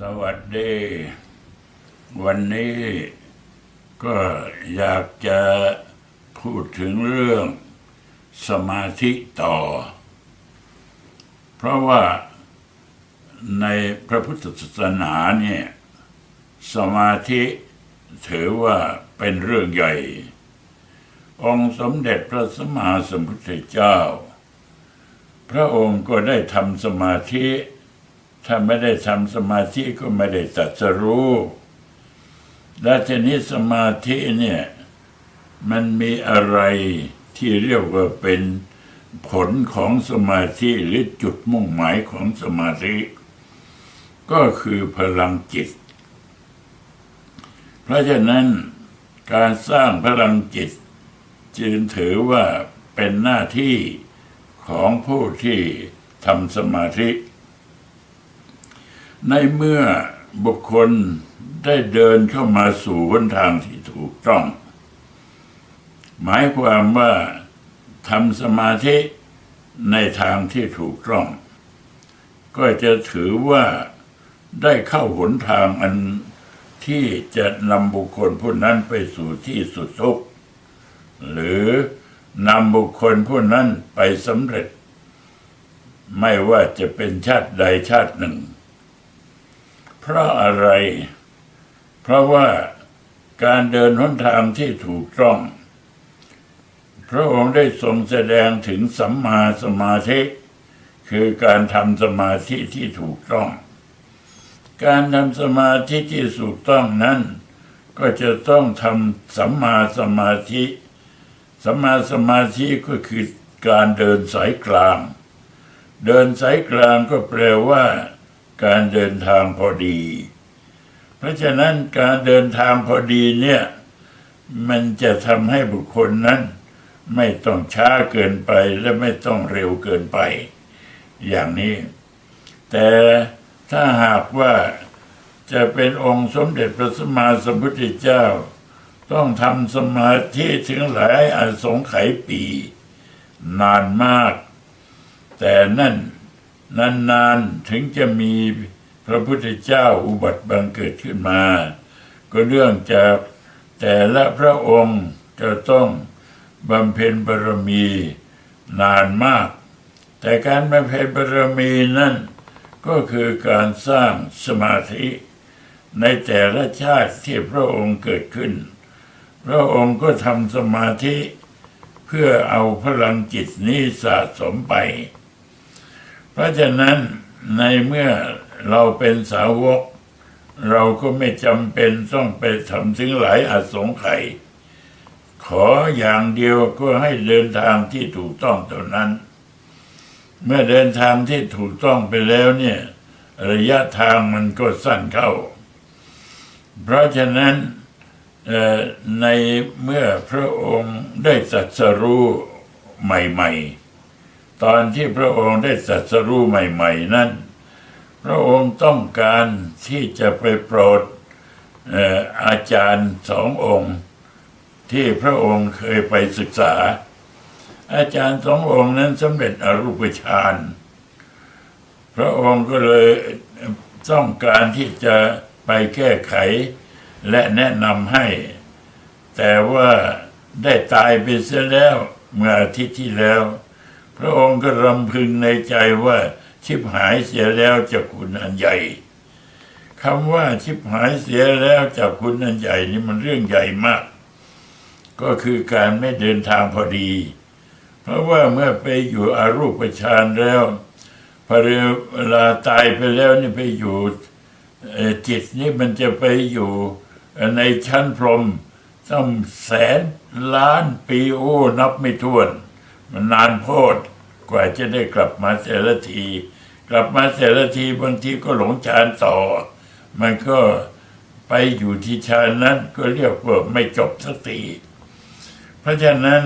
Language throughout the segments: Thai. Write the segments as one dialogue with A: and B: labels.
A: สวัสดี วันนี้ก็อยากจะพูดถึงเรื่องสมาธิต่อ เพราะว่าในพระพุทธศาสนาเนี่ยสมาธิถือว่าเป็นเรื่องใหญ่ องค์สมเด็จพระสัมมาสัมพุทธเจ้า พระองค์ก็ได้ทำสมาธิ ถ้าไม่ได้ทำสมาธิก็ไม่ได้ตัดสรู้ และทีนี้สมาธิเนี่ย มันมีอะไรที่เรียกว่าเป็นผลของสมาธิหรือจุดมุ่งหมายของสมาธิ ก็คือพลังจิต เพราะฉะนั้นการสร้างพลังจิต จึงถือว่าเป็นหน้าที่ของผู้ที่ทำสมาธิ ในเมื่อบุคคลได้เดินเข้ามาสู่หนทางที่ถูกต้อง หมายความว่าทำสมาธิในทางที่ถูกต้อง ก็จะถือว่าได้เข้าหนทางอันที่จะนำบุคคลผู้นั้นไปสู่ที่สุดทุกข์หรือนำบุคคลผู้นั้นไปสำเร็จ ไม่ว่าจะเป็นชาติใดชาติหนึ่ง เพราะอะไร เพราะว่าการเดินหนทางที่ถูกต้อง พระองค์ได้ทรงแสดงถึงสัมมาสมาธิ คือการทำสมาธิที่ถูกต้อง การทำสมาธิที่ถูกต้องนั้น ก็จะต้องทำสัมมาสมาธิสัมมาสมาธิก็คือการเดินสายกลาง เดินสายกลางก็แปลว่า การเดินทางพอดี เพราะฉะนั้นการเดินทางพอดีเนี่ยมันจะทำให้บุคคลนั้น ไม่ต้องช้าเกินไปและไม่ต้องเร็วเกินไป อย่างนี้ แต่ถ้าหากว่าจะเป็นองค์สมเด็จพระสัมมาสัมพุทธเจ้า ต้องทำสมาธิถึงหลายอสงไขยปี นานมาก แต่นั่น นานๆถึงจะมีพระพุทธเจ้าอุบัติบังเกิดขึ้นมา ก็เรื่องจากแต่ละพระองค์จะต้องบำเพ็ญบารมีนานมาก แต่การบำเพ็ญบารมีนั่นก็คือการสร้างสมาธิ ในแต่ละชาติที่พระองค์เกิดขึ้น พระองค์ก็ทำสมาธิ เพื่อเอาพลังจิตนี้สะสมไป เพราะฉะนั้นในเมื่อเราเป็นสาวก เราก็ไม่จำเป็นต้องไปทำถึงหลายอาสงไขยขออย่างเดียวก็ให้เดินทางที่ถูกต้องเท่านั้น เมื่อเดินทางที่ถูกต้องไปแล้วเนี่ยระยะทางมันก็สั้นเข้า เพราะฉะนั้นในเมื่อพระองค์ได้ตรัสรู้ใหม่ ๆ ตอนที่พระองค์ได้ตรัสรู้ใหม่ ๆ นั้น พระองค์ต้องการที่จะไปโปรดอาจารย์สององค์ ที่พระองค์เคยไปศึกษา อาจารย์สององค์นั้นสำเร็จอรูปฌานพระองค์ก็เลยต้องการที่จะไปแก้ไขและแนะนำให้ แต่ว่าได้ตายไปเสียแล้วเมื่ออาทิตย์ที่แล้ว พระองค์ก็รำพึงในใจว่าชิบหายเสียแล้วจากคุณอันใหญ่คำว่าชิบหายเสียแล้วจากคุณอันใหญ่นี่มันเรื่องใหญ่มาก ก็คือการไม่เดินทางพอดี เพราะว่าเมื่อไปอยู่อารูปฌานแล้วพอเวลาตายไปแล้วนี่ไปอยู่จิตนี่มันจะไปอยู่ในชั้นพรหมต้องแสนล้านปีโอ้นับไม่ถ้วน มันนานโพด กว่าจะได้กลับมาแต่ละที กลับมาแต่ละทีบางทีก็หลงฌานต่อ มันก็ไปอยู่ที่ฌานนั้นก็เรียกว่าไม่จบสักทีเพราะฉะนั้น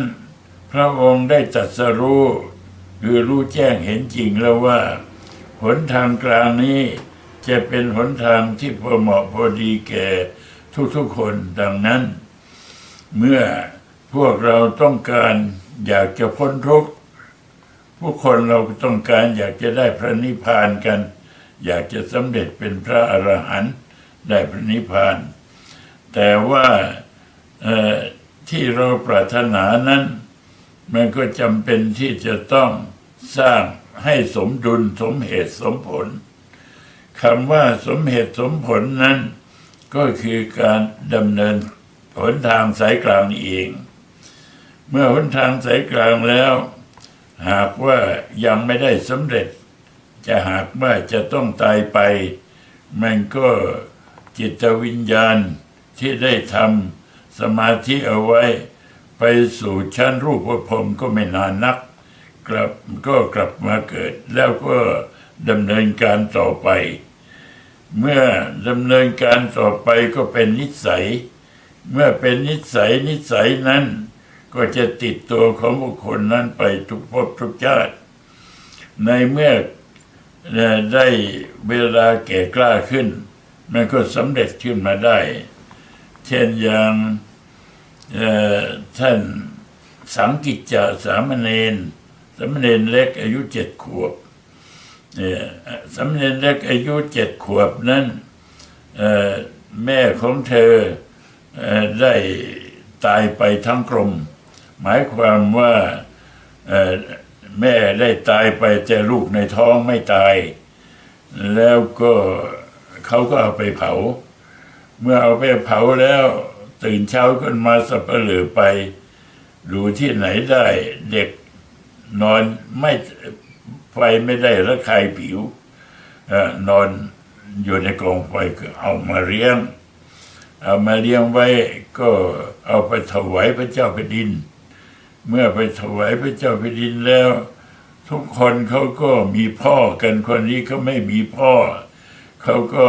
A: พระองค์ได้ตรัสรู้คือรู้แจ้งเห็นจริงแล้วว่า หนทางกลางนี้จะเป็นหนทางที่พอเหมาะพอดีแก่ทุกๆคนดังนั้น เมื่อพวกเราต้องการอยากจะพ้นทุกข์ ผู้คนเราต้องการอยากจะได้พระนิพพานกัน อยากจะสำเร็จเป็นพระอรหันต์ได้พระนิพพาน แต่ว่าที่เราปรารถนานั้น มันก็จำเป็นที่จะต้องสร้างให้สมดุลสมเหตุสมผลคำว่าสมเหตุสมผลนั้น ก็คือการดำเนินหนทางสายกลางนี่เอง เมื่อหนทางสายกลางแล้ว หากว่ายังไม่ได้สำเร็จ จะหากว่าจะต้องตายไป มันก็จิตวิญญาณที่ได้ทำสมาธิเอาไว้ ไปสู่ชั้นรูปภพก็ไม่นานนัก กลับก็กลับมาเกิด แล้วก็ดำเนินการต่อไป เมื่อดำเนินการต่อไปก็เป็นนิสัย เมื่อเป็นนิสัยนิสัยนั้น ก็จะติดตัวของบุคคลนั้นไปทุกภพทุกชาติ ในเมื่อได้เวลาแก่กล้าขึ้น มันก็สำเร็จขึ้นมาได้ เช่นอย่างท่านสังกิจจาสามเณรสามเณรเล็กอายุเจ็ดขวบเนี่ยสามเณรเล็กอายุเจ็ดขวบนั้นแม่ของเธอเอ่อได้ตายไปทั้งกลม หมายความว่าแม่ได้ตายไปแต่ลูกในท้องไม่ตาย แล้วก็เขาก็เอาไปเผา เมื่อเอาไปเผาแล้วตื่นเช้าขึ้นมาสับเปลือไป ดูที่ไหนได้เด็กนอนไม่ไฟไม่ได้ระคายผิวอนอนอยู่ในกองไฟก็เอามาเลี้ยง เอามาเลี้ยงไว้ก็เอาไปถวายพระเจ้าแผ่นดิน เมื่อไปถวายพระเจ้าแผ่นดินแล้ว ทุกคนเขาก็มีพ่อกันคนนี้เขาไม่มีพ่อ เขาก็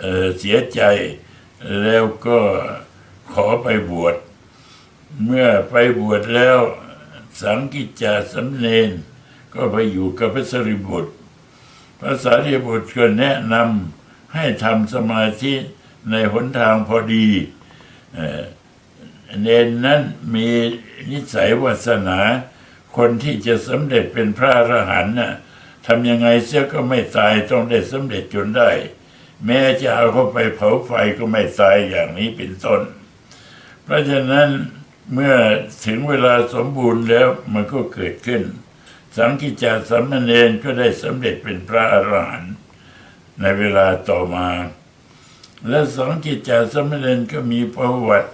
A: เเสียใจแล้วก็ขอไปบวช เมื่อไปบวชแล้วสังกิจจาสำเนนก็ไปอยู่กับพระสรีบุตรพระสารีบุตรก็แนะนำให้ทำสมาธิในหนทางพอดี เนนนั้นมีนิสัยวาสนา คนที่จะสำเร็จเป็นพระอรหันต์น่ะทำยังไงเสียก็ไม่ตายต้องได้สำเร็จจนได้ แม้จะเอาเข้าไปเผาไฟก็ไม่ตายอย่างนี้เป็นต้น เพราะฉะนั้นเมื่อถึงเวลาสมบูรณ์แล้วมันก็เกิดขึ้น สังกิจจาสัมมเนนก็ได้สำเร็จเป็นพระอรหันต์ในเวลาต่อมา และสังกิจจาสัมมเนนก็มีประวัติ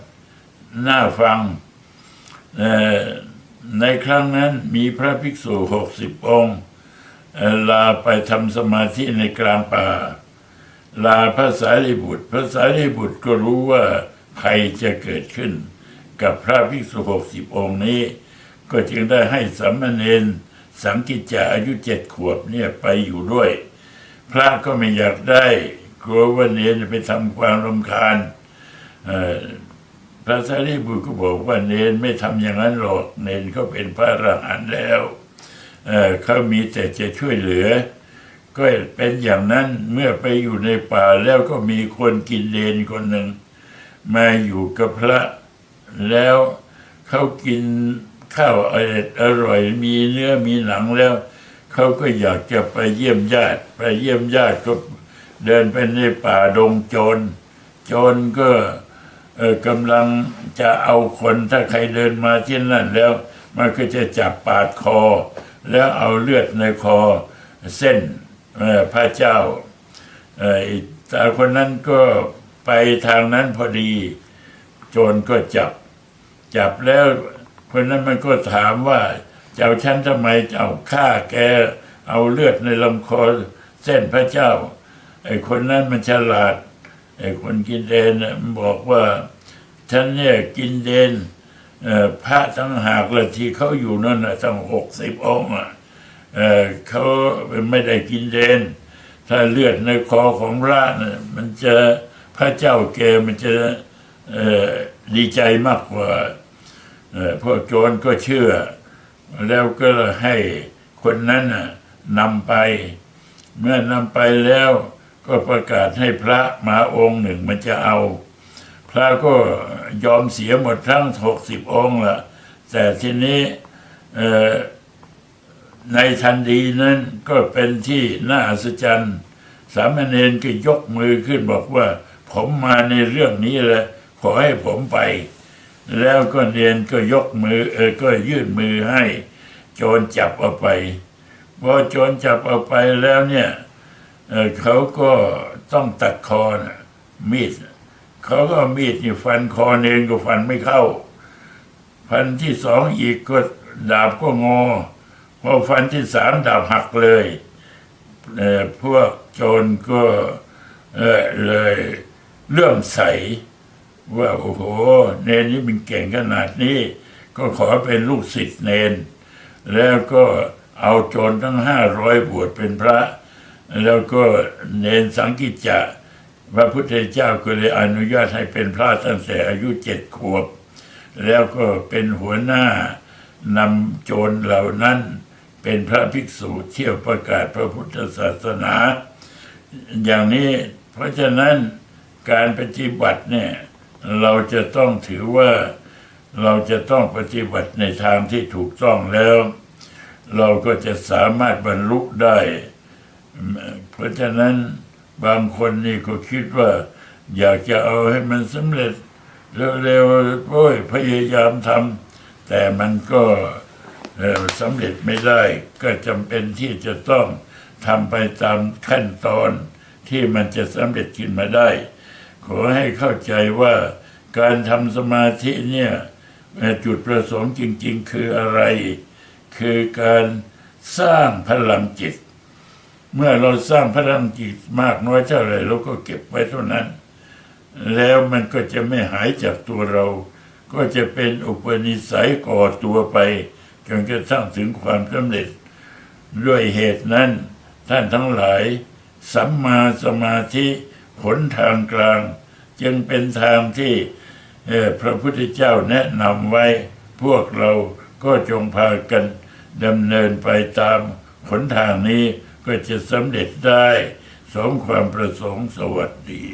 A: น่าฟังในครั้งนั้นมีพระภิกษุหกสิบองค์ลาไปทำสมาธิในกลางป่า ลาพระสารีบุตร พระสารีบุตรก็รู้ว่าภัยจะเกิดขึ้น กับพระภิกษุหกสิบองค์นี้ ก็จึงได้ให้สามเณรสังกิจจาอายุเจ็ดขวบเนี่ยไปอยู่ด้วย พระก็ไม่อยากได้ กลัวว่าเนรจะไปทำความรำคาญ พระสารีบุตรก็บอกว่าเนรไม่ทำอย่างนั้นหรอกเนรเขาเป็นพระอรหันต์แล้วเเขามีแต่จะช่วยเหลือ ก็เป็นอย่างนั้นเมื่อไปอยู่ในป่าแล้วก็มีคนกินเลนคนหนึ่งมาอยู่กับพระแล้วเขากินข้าวอร่อยอร่อยมีเนื้อมีหนังแล้วเขาก็อยากจะไปเยี่ยมญาติ ไปเยี่ยมญาติก็เดินไปในป่าดงโจรโจรก็ เออกำลังจะเอาคนถ้าใครเดินมาที่นั่นแล้ว มันก็จะจับปาดคอ แล้วเอาเลือดในคอเส้นพระเจ้าเอ่อไอ้ตาคนนั้นก็ไปทางนั้นพอดี โจรก็จับ จับแล้ว คนนั้นมันก็ถามว่าจะเอาฉันทำไมเอาฆ่าแก เอาเลือดในลำคอเส้นพระเจ้าไอ้คนนั้นมันฉลาด ไอ้คนกินเดนนะมันบอกว่าฉันเนี่ยกินเดนพระทั้งหากเลยที่เขาอยู่นั่นนะตั้งหกสิบองค์อะเขาไม่ได้กินเดน ถ้าเลือดในคอของพระน่ะมันจะพระเจ้าแกมันจะดีใจมากกว่าพ่อพวกโจรก็เชื่อ แล้วก็ให้คนนั้นน่ะนำไป เมื่อนำไปแล้ว ก็ประกาศให้พระมาองค์หนึ่งมันจะเอา พระก็ยอมเสียหมดทั้งหกสิบองค์ละแต่ทีนี้ในทันทีนั้นก็เป็นที่น่าอัศจรรย์ สามเณรก็ยกมือขึ้นบอกว่า ผมมาในเรื่องนี้แหละขอให้ผมไป แล้วก็เนนก็ยกมือเออก็ยื่นมือให้ โจรจับเอาไปพอโจรจับเอาไปแล้วเนี่ย เออเขาก็ต้องตัดคอนะมีดเขาก็มีดนี่ฟันคอเนนก็ฟันไม่เข้า ฟันที่สองอีกก็ดาบก็งอพอฟันที่สามดาบหักเลยเพวกโจรก็เอ่อเลยเลื่อมใส ว่าโอ้โห เนนนี่มันเก่งขนาดนี้ ก็ขอเป็นลูกศิษย์เนน แล้วก็เอาโจรทั้งห้าร้อยบวชเป็นพระ แล้วก็เนนสังกิจจะพระพุทธเจ้าก็เลยอนุญาตให้เป็นพระตั้งแต่อายุเจ็ดขวบ แล้วก็เป็นหัวหน้านำโจรเหล่านั้น เป็นพระภิกษุเที่ยวประกาศพระพุทธศาสนา อย่างนี้เพราะฉะนั้นการปฏิบัติเนี่ยเราจะต้องถือว่าเราจะต้องปฏิบัติในทางที่ถูกต้องแล้ว เราก็จะสามารถบรรลุได้ เพราะฉะนั้นบางคนนี่ก็คิดว่า อยากจะเอาให้มันสำเร็จเร็วๆโอ้ยพยายามทำแต่มันก็สำเร็จไม่ได้ ก็จำเป็นที่จะต้องทำไปตามขั้นตอนที่มันจะสำเร็จขึ้นมาได้ ขอให้เข้าใจว่าการทำสมาธิเนี่ยจุดประสงค์จริง ๆ คืออะไร คือการสร้างพลังจิต เมื่อเราสร้างพลังจิตมากน้อยเท่าไรเราก็เก็บไว้เท่านั้น แล้วมันก็จะไม่หายจากตัวเรา ก็จะเป็นอุปนิสัยก่อตัวไปจนกระทั่งถึงความสำเร็จ ด้วยเหตุนั้น ท่านทั้งหลาย สัมมาสมาธิผลทางกลาง จึงเป็นทางที่พระพุทธเจ้าแนะนำไว้ พวกเราก็จงพากันดำเนินไปตามหนทางนี้ ก็จะสำเร็จได้สมความประสงค์สวัสดี